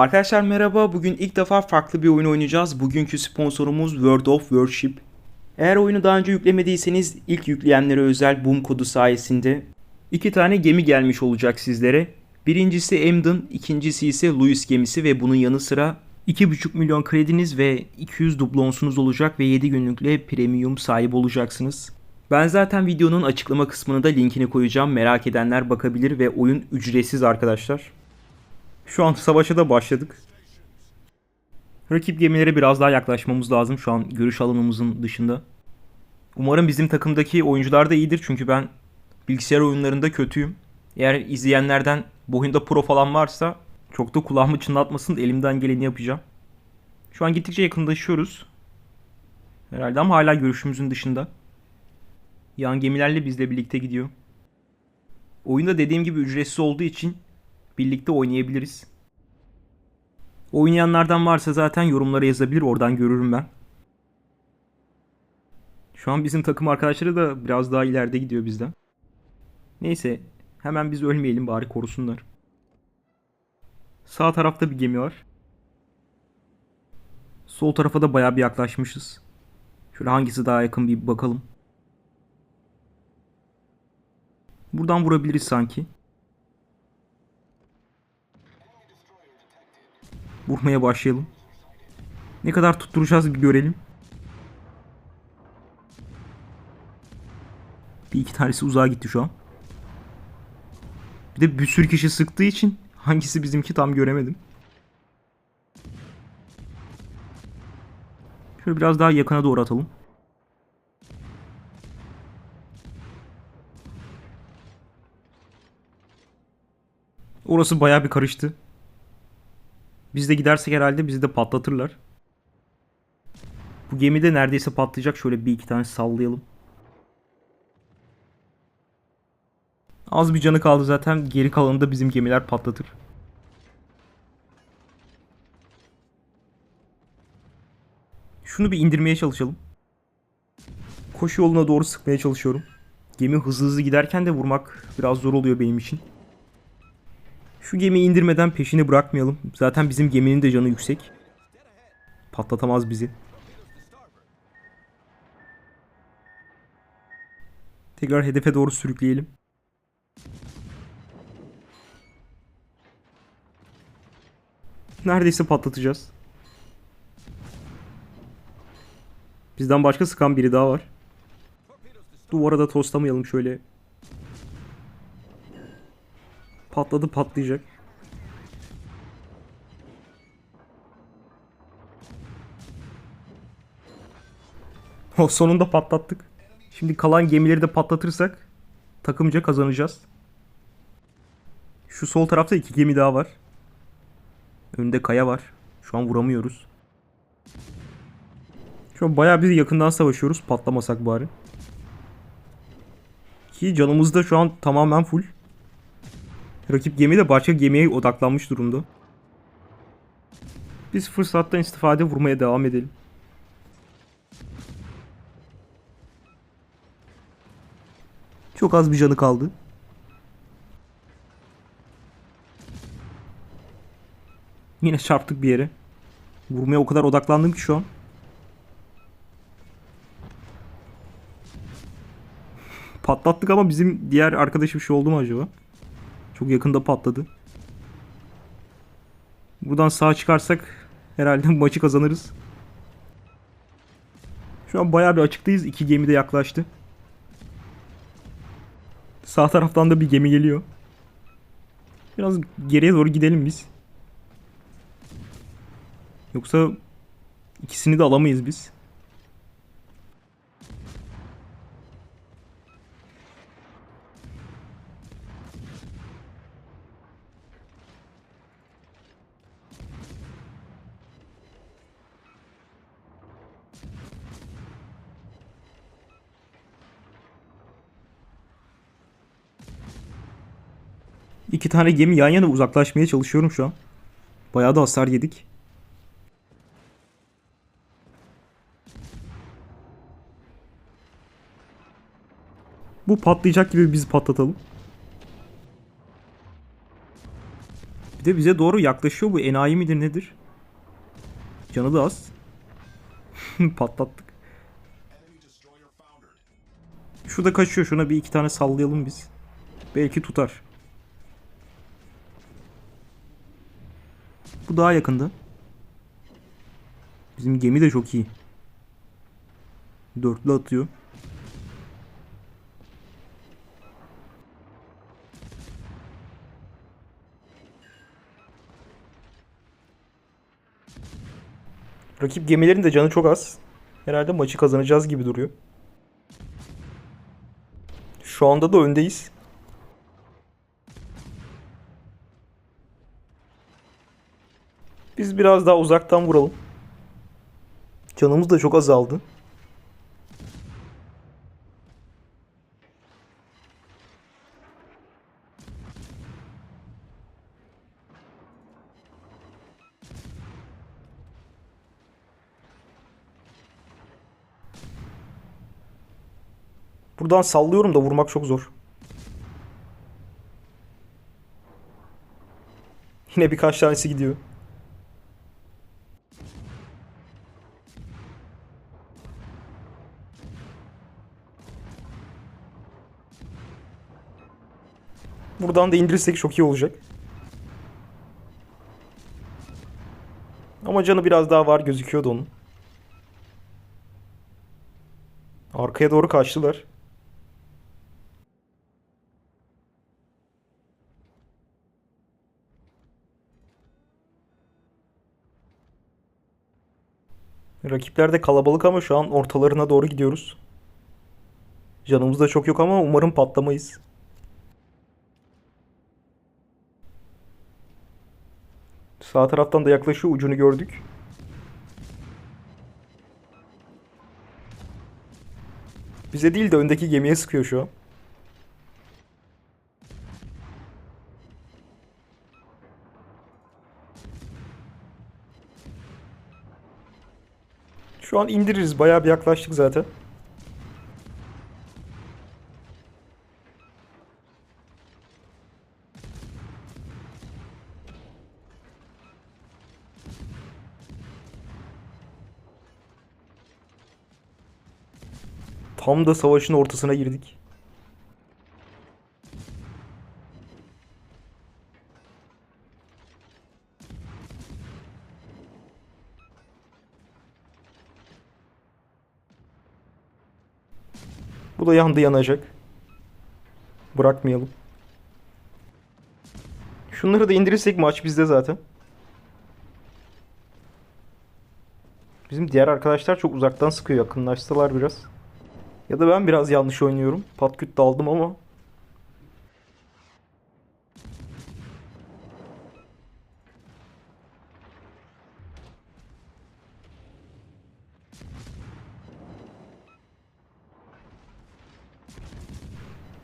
Arkadaşlar merhaba. Bugün ilk defa farklı bir oyun oynayacağız. Bugünkü sponsorumuz World of Worship. Eğer oyunu daha önce yüklemediyseniz ilk yükleyenlere özel boom kodu sayesinde iki tane gemi gelmiş olacak sizlere. Birincisi Emden, ikincisi ise Louis gemisi ve bunun yanı sıra 2,5 milyon krediniz ve 200 dublonsunuz olacak ve 7 günlükle premium sahibi olacaksınız. Ben zaten videonun açıklama kısmına da linkini koyacağım. Merak edenler bakabilir ve oyun ücretsiz arkadaşlar. Şu an savaşa da başladık. Rakip gemilere biraz daha yaklaşmamız lazım şu an görüş alanımızın dışında. Umarım bizim takımdaki oyuncular da iyidir çünkü ben bilgisayar oyunlarında kötüyüm. Eğer izleyenlerden bu oyunda pro falan varsa çok da kulağımı çınlatmasın elimden geleni yapacağım. Şu an gittikçe yakınlaşıyoruz. Herhalde ama hala görüşümüzün dışında. Yan gemilerle bizle birlikte gidiyor. Oyunda dediğim gibi ücretsiz olduğu için birlikte oynayabiliriz. Oynayanlardan varsa zaten yorumlara yazabilir oradan görürüm ben. Şu an bizim takım arkadaşları da biraz daha ileride gidiyor bizden. Neyse hemen biz ölmeyelim bari korusunlar. Sağ tarafta bir gemi var. Sol tarafa da bayağı bir yaklaşmışız. Şöyle hangisi daha yakın bir bakalım. Buradan vurabiliriz sanki. Vurmaya başlayalım. Ne kadar tutturacağız bir görelim. Bir iki tanesi uzağa gitti şu an. Bir de bir sürü kişi sıktığı için hangisi bizimki tam göremedim. Şöyle biraz daha yakına doğru atalım. Orası bayağı bir karıştı. Biz de gidersek herhalde bizi de patlatırlar. Bu gemi de neredeyse patlayacak. Şöyle bir iki tane sallayalım. Az bir canı kaldı zaten. Geri kalanını da bizim gemiler patlatır. Şunu bir indirmeye çalışalım. Koşu yoluna doğru sıkmaya çalışıyorum. Gemi hızlı hızlı giderken de vurmak biraz zor oluyor benim için. Şu gemiyi indirmeden peşini bırakmayalım. Zaten bizim geminin de canı yüksek. Patlatamaz bizi. Tekrar hedefe doğru sürükleyelim. Neredeyse patlatacağız. Bizden başka sıkan biri daha var. Duvara da toslamayalım şöyle. Patladı patlayacak. O sonunda patlattık. Şimdi kalan gemileri de patlatırsak takımca kazanacağız. Şu sol tarafta iki gemi daha var. Önde kaya var. Şu an vuramıyoruz. Şu an bayağı bir yakından savaşıyoruz. Patlamasak bari. Ki canımız da şu an tamamen full. Rakip gemi de başka gemiye odaklanmış durumda. Biz fırsattan istifade vurmaya devam edelim. Çok az bir canı kaldı. Yine çarptık bir yere. Vurmaya o kadar odaklandım ki şu an. Patlattık ama bizim diğer arkadaşı bir şey oldu mu acaba? Çok yakında patladı. Buradan sağ çıkarsak herhalde maçı kazanırız. Şu an bayağı bir açıktayız. İki gemi de yaklaştı. Sağ taraftan da bir gemi geliyor. Biraz geriye doğru gidelim biz. Yoksa ikisini de alamayız biz. İki tane gemi yan yana uzaklaşmaya çalışıyorum şu an. Bayağı da hasar yedik. Bu patlayacak gibi biz patlatalım. Bir de bize doğru yaklaşıyor bu. Enayi midir nedir? Canı da az. Patlattık. Şu da kaçıyor. Şuna bir iki tane sallayalım biz. Belki tutar. Bu daha yakında. Bizim gemi de çok iyi. Dörtlü atıyor. Rakip gemilerin de canı çok az. Herhalde maçı kazanacağız gibi duruyor. Şu anda da öndeyiz. Biz biraz daha uzaktan vuralım. Canımız da çok azaldı. Buradan sallıyorum da vurmak çok zor. Yine birkaç tanesi gidiyor. Buradan da indirirsek çok iyi olacak. Ama canı biraz daha var gözüküyordu onun. Arkaya doğru kaçtılar. Rakipler de kalabalık ama şu an ortalarına doğru gidiyoruz. Canımız da çok yok ama umarım patlamayız. Sağ taraftan da yaklaşıyor ucunu gördük. Bize değil de öndeki gemiye sıkıyor şu an. Şu an indiririz. Bayağı bir yaklaştık zaten. Tam da savaşın ortasına girdik. Bu da yandı yanacak. Bırakmayalım. Şunları da indirirsek maç bizde zaten. Bizim diğer arkadaşlar çok uzaktan sıkıyor. Yakınlaştılar biraz. Ya da ben biraz yanlış oynuyorum. Patküt daldım ama.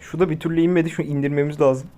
Şu da bir türlü inmedi. Şu indirmemiz lazım.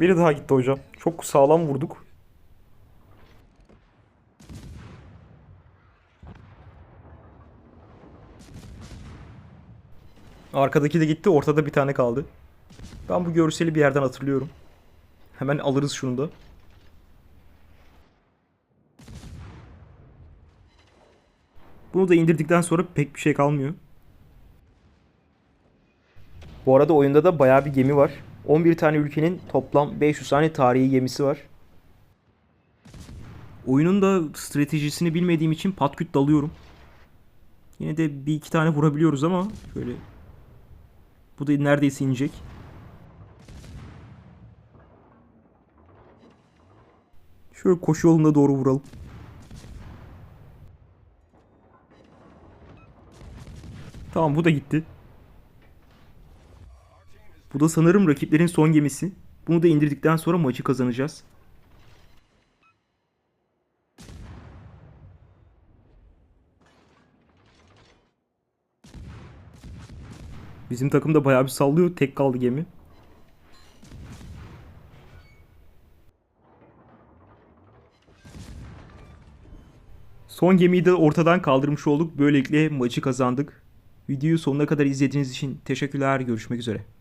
Biri daha gitti hocam. Çok sağlam vurduk. Arkadaki de gitti. Ortada bir tane kaldı. Ben bu görseli bir yerden hatırlıyorum. Hemen alırız şunu da. Bunu da indirdikten sonra pek bir şey kalmıyor. Bu arada oyunda da bayağı bir gemi var. 11 tane ülkenin toplam 500 tane tarihi gemisi var. Oyunun da stratejisini bilmediğim için patküt dalıyorum. Yine de bir iki tane vurabiliyoruz ama şöyle bu da neredeyse inecek. Şöyle koşu yoluna doğru vuralım. Tamam bu da gitti. Bu da sanırım rakiplerin son gemisi. Bunu da indirdikten sonra maçı kazanacağız. Bizim takım da bayağı bir sallıyor. Tek kaldı gemi. Son gemiyi de ortadan kaldırmış olduk. Böylelikle maçı kazandık. Videoyu sonuna kadar izlediğiniz için teşekkürler. Görüşmek üzere.